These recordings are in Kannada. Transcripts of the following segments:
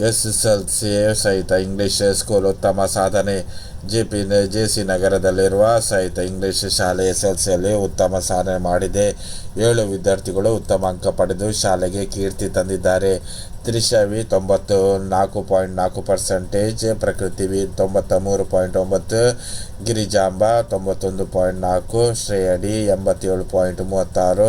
ಎಸ್ಎಸ್ಎಲ್ಸಿ ಸಹಿತ ಇಂಗ್ಲಿಷ್ ಸ್ಕೂಲ್ ಉತ್ತಮ ಸಾಧನೆ. ಜೆಪಿ ಜೆಸಿ ನಗರದಲ್ಲಿರುವ ಸಹಿತ ಇಂಗ್ಲಿಷ್ ಶಾಲೆ ಎಸ್ಎಲ್ಸಿಯಲ್ಲಿ ಉತ್ತಮ ಸಾಧನೆ ಮಾಡಿದೆ. ಏಳು ವಿದ್ಯಾರ್ಥಿಗಳು ಉತ್ತಮ ಅಂಕ ಪಡೆದು ಶಾಲೆಗೆ ಕೀರ್ತಿ ತಂದಿದ್ದಾರೆ. ತ್ರಿಶವಿ ತೊಂಬತ್ತು, ನಾಲ್ಕು ಪಾಯಿಂಟ್ ನಾಲ್ಕು ಪರ್ಸೆಂಟೇಜ್ ಪ್ರಕೃತಿವಿ ತೊಂಬತ್ತ ಮೂರು ಪಾಯಿಂಟ್ ಒಂಬತ್ತು, ಗಿರಿಜಾಂಬ ತೊಂಬತ್ತೊಂದು ಪಾಯಿಂಟ್ ನಾಲ್ಕು, ಶ್ರೇಯಡಿ ಎಂಬತ್ತೇಳು ಪಾಯಿಂಟ್ ಮೂವತ್ತಾರು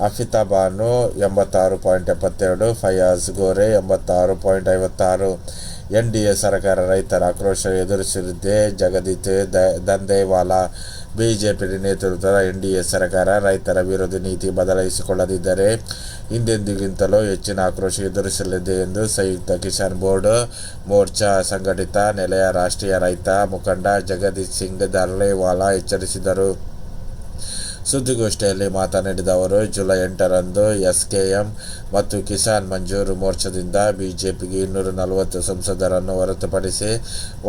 ಅಫಿತಾ ಬಾನು ಎಂಬತ್ತಾರು ಪಾಯಿಂಟ್ ಎಪ್ಪತ್ತೆರಡು, ಫಯಾಜ್ ಗೋರೆ ಎಂಬತ್ತಾರು ಪಾಯಿಂಟ್ ಐವತ್ತಾರು. ಎನ್ ಡಿ ಎ ಸರ್ಕಾರ ರೈತರ ಆಕ್ರೋಶ ಎದುರಿಸಲಿದೆ ಜಗದೀತ್ ದ ದಂದೇವಾಲಾ ಬಿಜೆಪಿ ನೇತೃತ್ವದ ಎನ್ ಡಿ ಎ ಸರ್ಕಾರ ರೈತರ ವಿರೋಧಿ ನೀತಿ ಬದಲಾಯಿಸಿಕೊಳ್ಳದಿದ್ದರೆ ಹಿಂದೆಂದಿಗಿಂತಲೂ ಹೆಚ್ಚಿನ ಆಕ್ರೋಶ ಎದುರಿಸಲಿದೆ ಎಂದು ಸಂಯುಕ್ತ ಕಿಸಾನ್ ಬೋರ್ಡ್, ಮೋರ್ಚಾ ಸಂಘಟಿತ ನೆಲೆಯ ರಾಷ್ಟ್ರೀಯ ರೈತ ಮುಖಂಡ ಜಗದೀಶ್ ಸಿಂಗ್ ದರ್ಲೇವಾಲಾ ಎಚ್ಚರಿಸಿದರು. ಸುದ್ದಿಗೋಷ್ಠಿಯಲ್ಲಿ ಮಾತನಾಡಿದ ಅವರು, ಜುಲೈ ಎಂಟರಂದು ಎಸ್ಕೆಎಂ ಮತ್ತು ಕಿಸಾನ್ ಮಂಜೂರು ಮೋರ್ಚಾದಿಂದ ಬಿಜೆಪಿಗೆ ಇನ್ನೂರ ನಲವತ್ತು ಸಂಸದರನ್ನು ಹೊರತುಪಡಿಸಿ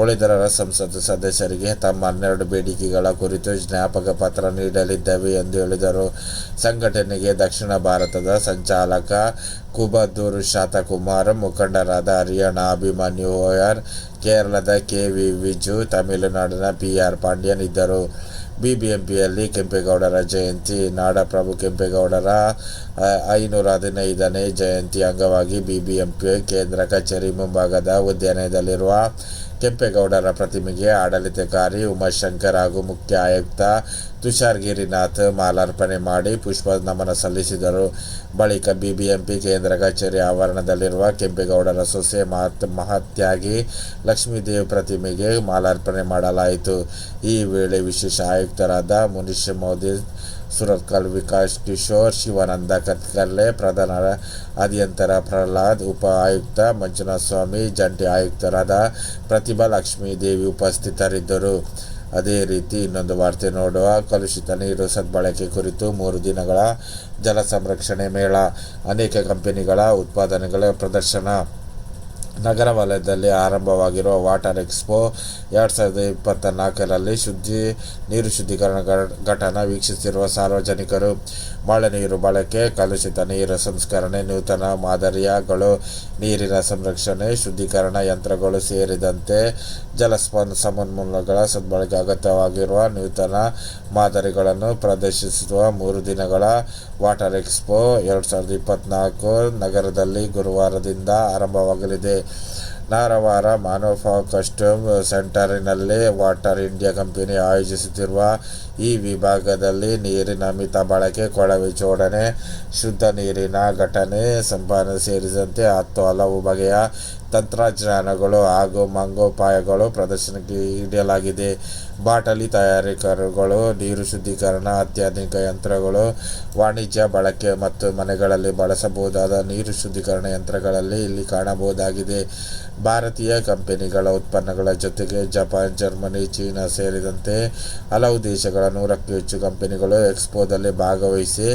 ಉಳಿದರ ಸಂಸತ್ ಸದಸ್ಯರಿಗೆ ತಮ್ಮ ಹನ್ನೆರಡು ಬೇಡಿಕೆಗಳ ಕುರಿತು ಜ್ಞಾಪಕ ಪತ್ರ ನೀಡಲಿದ್ದೇವೆ ಎಂದು ಹೇಳಿದರು. ಸಂಘಟನೆಗೆ ದಕ್ಷಿಣ ಭಾರತದ ಸಂಚಾಲಕ ಕುಬದೂರು ಶಾತಕುಮಾರ್, ಮುಖಂಡರಾದ ಹರಿಯಾಣ ಅಭಿಮನ್ಯು ಓಯರ್ ಕೇರಳದ ಕೆ ವಿ ವಿಜು ತಮಿಳುನಾಡಿನ ಪಿ ಆರ್ ಪಾಂಡ್ಯನ್ ಇದ್ದರು. ಬಿಬಿಎಂಪಿಯಲ್ಲಿ ಕೆಂಪೇಗೌಡರ ಜಯಂತಿ, ನಾಡಪ್ರಭು ಕೆಂಪೇಗೌಡರ ಐನೂರ ಹದಿನೈದನೇ ಜಯಂತಿ ಅಂಗವಾಗಿ ಬಿಬಿಎಂಪಿ ಕೇಂದ್ರ ಕಚೇರಿ ಮುಂಭಾಗದ ಉದ್ಯಾನದಲ್ಲಿರುವ ಕೆಂಪೇಗೌಡರ ಪ್ರತಿಮೆಗೆ ಆಡಳಿತಕಾರಿ ಉಮಾಶಂಕರ್ ಹಾಗೂ ಮುಖ್ಯ ಆಯುಕ್ತ ತುಷಾರ್ ಗಿರಿನಾಥ್ ಮಾಲಾರ್ಪಣೆ ಮಾಡಿ ಪುಷ್ಪ ನಮನ ಸಲ್ಲಿಸಿದರು. ಬಳಿಕ ಬಿಬಿಎಂಪಿ ಕೇಂದ್ರ ಕಚೇರಿ ಆವರಣದಲ್ಲಿರುವ ಕೆಂಪೇಗೌಡರ ಸೊಸೆ ಮಹತ್, ಮಹತ್ಯಾಗಿ ಲಕ್ಷ್ಮೀದೇವಿ ಪ್ರತಿಮೆಗೆ ಮಾಲಾರ್ಪಣೆ ಮಾಡಲಾಯಿತು. ಈ ವೇಳೆ ವಿಶೇಷ ಆಯುಕ್ತರಾದ ಮುನೀಶ್ ಮೋದಿ ಸುರತ್ಕಲ್ ವಿಕಾಸ್ ಕಿಶೋರ್, ಶಿವಾನಂದ ಕತ್ಕಲ್ಲೆ, ಪ್ರಧಾನ ಅಧಿಯಂತರ ಪ್ರಹ್ಲಾದ್, ಉಪ ಆಯುಕ್ತ ಮಂಜುನಾಥ ಸ್ವಾಮಿ, ಜಂಟಿ ಆಯುಕ್ತರಾದ ಪ್ರತಿಭಾ ಲಕ್ಷ್ಮೀ ದೇವಿ ಉಪಸ್ಥಿತರಿದ್ದರು. ಅದೇ ರೀತಿ ಇನ್ನೊಂದು ವಾರ್ತೆ ನೋಡುವ. ಕಲುಷಿತ ನೀರು ಸದ್ಬಳಕೆ ಕುರಿತು ಮೂರು ದಿನಗಳ ಜಲ ಸಂರಕ್ಷಣೆ ಮೇಳ. ಅನೇಕ ಕಂಪನಿಗಳ ಉತ್ಪಾದನೆಗಳ ಪ್ರದರ್ಶನ. ನಗರ ವಲಯದಲ್ಲಿ ಆರಂಭವಾಗಿರುವ ವಾಟರ್ ಎಕ್ಸ್ಪೋ ಎರಡು ಸಾವಿರದ ಇಪ್ಪತ್ತ ನಾಲ್ಕರಲ್ಲಿ ಶುದ್ಧಿ ನೀರು ಶುದ್ಧೀಕರಣ ಘಟನೆ ವೀಕ್ಷಿಸಿರುವ ಸಾರ್ವಜನಿಕರು, ಮಳೆ ನೀರು ಬಳಕೆ, ಕಲುಷಿತ ನೀರು ಸಂಸ್ಕರಣೆ, ನೂತನ ಮಾದರಿಯಗಳು, ನೀರಿನ ಸಂರಕ್ಷಣೆ, ಶುದ್ಧೀಕರಣ ಯಂತ್ರಗಳು ಸೇರಿದಂತೆ ಜಲಸ್ಪನ್ ಸಂಪನ್ಮೂಲಗಳ ಸದ್ಬಳಕೆ ಅಗತ್ಯವಾಗಿರುವ ನೂತನ ಮಾದರಿಗಳನ್ನು ಪ್ರದರ್ಶಿಸುವ ಮೂರು ದಿನಗಳ ವಾಟರ್ ಎಕ್ಸ್ಪೋ ಎರಡು ಸಾವಿರದ ಇಪ್ಪತ್ತ್ನಾಲ್ಕು ನಗರದಲ್ಲಿ ಗುರುವಾರದಿಂದ ಆರಂಭವಾಗಲಿದೆ. ನಾರವಾರ ಮಾನೋಫಾ ಕಸ್ಟಮ್ ಸೆಂಟರಿನಲ್ಲಿ ವಾಟರ್ ಇಂಡಿಯಾ ಕಂಪನಿ ಆಯೋಜಿಸುತ್ತಿರುವ ಈ ವಿಭಾಗದಲ್ಲಿ ನೀರಿನ ಮಿತ ಬಳಕೆ, ಕೊಳವೆ ಜೋಡಣೆ, ಶುದ್ಧ ನೀರಿನ ಘಟನೆ ಸಂಪಾದನೆ ಸೇರಿದಂತೆ ಹತ್ತು ಹಲವು ಬಗೆಯ ತಂತ್ರಜ್ಞಾನಗಳು ಹಾಗೂ ಮಂಗೋಪಾಯಗಳು ಪ್ರದರ್ಶನಕ್ಕೆ ಇಡಲಾಗಿದೆ ಬಾಟಲಿ ತಯಾರಕರುಗಳು, ನೀರು ಶುದ್ಧೀಕರಣ, ಅತ್ಯಾಧುನಿಕ ಯಂತ್ರಗಳು, ವಾಣಿಜ್ಯ ಬಳಕೆ ಮತ್ತು ಮನೆಗಳಲ್ಲಿ ಬಳಸಬಹುದಾದ ನೀರು ಶುದ್ಧೀಕರಣ ಯಂತ್ರಗಳಲ್ಲಿ ಇಲ್ಲಿ ಕಾಣಬಹುದಾಗಿದೆ. ಭಾರತೀಯ ಕಂಪನಿಗಳ ಉತ್ಪನ್ನಗಳ ಜೊತೆಗೆ ಜಪಾನ್, ಜರ್ಮನಿ, ಚೀನಾ ಸೇರಿದಂತೆ ಹಲವು ದೇಶಗಳ ನೂರಕ್ಕೂ ಹೆಚ್ಚು ಕಂಪನಿಗಳು ಎಕ್ಸ್ಪೋದಲ್ಲಿ ಭಾಗವಹಿಸಿ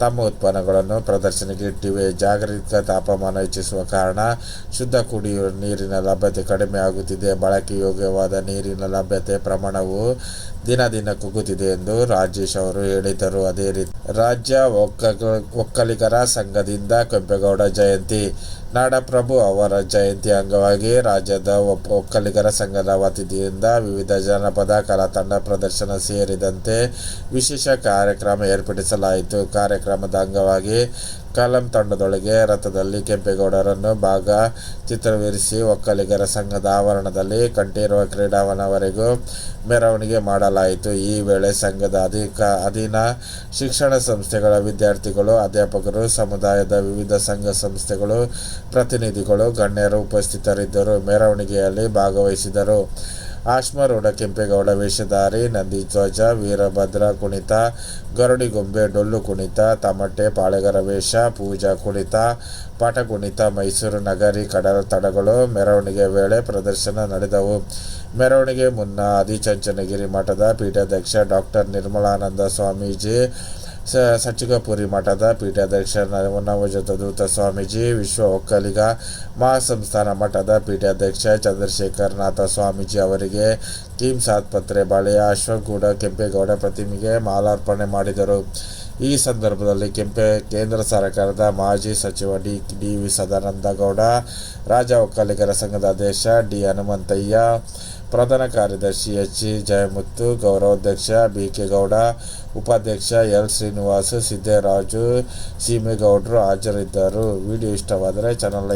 ತಮ್ಮ ಉತ್ಪನ್ನಗಳನ್ನು ಪ್ರದರ್ಶನಕ್ಕೆ ಇಟ್ಟಿವೆ. ಜಾಗತಿಕ ತಾಪಮಾನ ಹೆಚ್ಚಿಸುವ ಕಾರಣ ಶುದ್ಧ ಕುಡಿಯುವ ನೀರಿನ ಲಭ್ಯತೆ ಕಡಿಮೆ ಆಗುತ್ತಿದೆ ಬಳಕೆ ಯೋಗ್ಯವಾದ ನೀರಿನ ಲಭ್ಯತೆ ಪ್ರಮಾಣವು ದಿನ ದಿನ ಕುಗ್ಗುತ್ತಿದೆ ಎಂದು ರಾಜೇಶ್ ಅವರು ಹೇಳಿದರು. ಅದೇ ರೀತಿ ರಾಜ್ಯ ಒಕ್ಕ ಒಕ್ಕಲಿಗರ ಸಂಘದಿಂದ ಕೆಂಪೇಗೌಡ ಜಯಂತಿ, ನಾಡಪ್ರಭು ಅವರ ಜಯಂತಿ ಅಂಗವಾಗಿ ರಾಜ್ಯದ ಒಕ್ಕಲಿಗರ ಸಂಘದ ವತಿಯಿಂದ ವಿವಿಧ ಜನಪದ ಕಲಾ ತಂಡ ಪ್ರದರ್ಶನ ಸೇರಿದಂತೆ ವಿಶೇಷ ಕಾರ್ಯಕ್ರಮ ಏರ್ಪಡಿಸಲಾಯಿತು. ಕಾರ್ಯಕ್ರಮದ ಅಂಗವಾಗಿ ಕಲಂ ತಂಡದೊಳಗೆ ರಥದಲ್ಲಿ ಕೆಂಪೇಗೌಡರನ್ನು ಭಾಗ ಚಿತ್ರವಿರಿಸಿ ಒಕ್ಕಲಿಗರ ಸಂಘದ ಆವರಣದಲ್ಲಿ ಕಂಠೀರವ ಕ್ರೀಡಾವನವರೆಗೂ ಮೆರವಣಿಗೆ ಮಾಡಲಾಯಿತು. ಈ ವೇಳೆ ಸಂಘದ ಅಧಿಕ ಅಧೀನ ಶಿಕ್ಷಣ ಸಂಸ್ಥೆಗಳ ವಿದ್ಯಾರ್ಥಿಗಳು, ಅಧ್ಯಾಪಕರು, ಸಮುದಾಯದ ವಿವಿಧ ಸಂಘ ಸಂಸ್ಥೆಗಳು, ಪ್ರತಿನಿಧಿಗಳು, ಗಣ್ಯರು ಉಪಸ್ಥಿತರಿದ್ದರು. ಮೆರವಣಿಗೆಯಲ್ಲಿ ಭಾಗವಹಿಸಿದರು. ಆಶ್ಮರೂಢ ಕೆಂಪೇಗೌಡ, ವೇಷಧಾರಿ ನಂದಿಧ್ವಜ ವೀರಭದ್ರ ಕುಣಿತ ಗರುಡಿಗೊಂಬೆ ಡೊಳ್ಳು ಕುಣಿತ, ತಮಟೆ, ಪಾಳೆಗರ ವೇಷ, ಪೂಜಾ ಕುಣಿತ, ಪಾಠ ಕುಣಿತ, ಮೈಸೂರು ನಗರಿ, ಕಡಲ ತಡಗಳು, ಮೆರವಣಿಗೆ ವೇಳೆ ಪ್ರದರ್ಶನ ನಡೆದವು. ಮೆರವಣಿಗೆ ಮುನ್ನ ಆದಿಚಂಚನಗಿರಿ ಮಠದ ಪೀಠಾಧ್ಯಕ್ಷ ಡಾಕ್ಟರ್ ನಿರ್ಮಲಾನಂದ ಸ್ವಾಮೀಜಿ ಸ, ಸಚ್ಚಿಗಪುರಿ ಮಠದ ಪೀಠಾಧ್ಯಕ್ಷ ನವ- ತದೂತ ದೂತ ಸ್ವಾಮೀಜಿ, ವಿಶ್ವ ಒಕ್ಕಲಿಗ ಮಹಾಸಂಸ್ಥಾನ ಮಠದ ಪೀಠಾಧ್ಯಕ್ಷ ಚಂದ್ರಶೇಖರನಾಥ ಸ್ವಾಮೀಜಿ ಅವರಿಗೆ ಕಿಮ್ಸ್ ಆಸ್ಪತ್ರೆ ಬಳಿಯ ಅಶ್ವಗೂಡ ಕೆಂಪೇಗೌಡ ಪ್ರತಿಮೆಗೆ ಮಾಲಾರ್ಪಣೆ ಮಾಡಿದರು. ಈ ಸಂದರ್ಭದಲ್ಲಿ ಕೆಂಪೆ ಕೇಂದ್ರ ಸರ್ಕಾರದ ಮಾಜಿ ಸಚಿವ ಡಿ ಡಿ ವಿ ಸದಾನಂದಗೌಡ, ರಾಜ್ಯ ಒಕ್ಕಲಿಗರ ಸಂಘದ ಅಧ್ಯಕ್ಷ ಡಿ ಹನುಮಂತಯ್ಯ, ಪ್ರಧಾನ ಕಾರ್ಯದರ್ಶಿ ಎಚ್ ಇ ಜಯಮುತ್ತು, ಗೌರವಾಧ್ಯಕ್ಷ ಬಿ ಕೆ ಗೌಡ, ಉಪಾಧ್ಯಕ್ಷ ಎಲ್ ಶ್ರೀನಿವಾಸ್, ಸಿದ್ದೇರಾಜು ಸೀಮೆಗೌಡರು ಹಾಜರಿದ್ದರು. ವಿಡಿಯೋ ಇಷ್ಟವಾದರೆ ಚಾನಲ್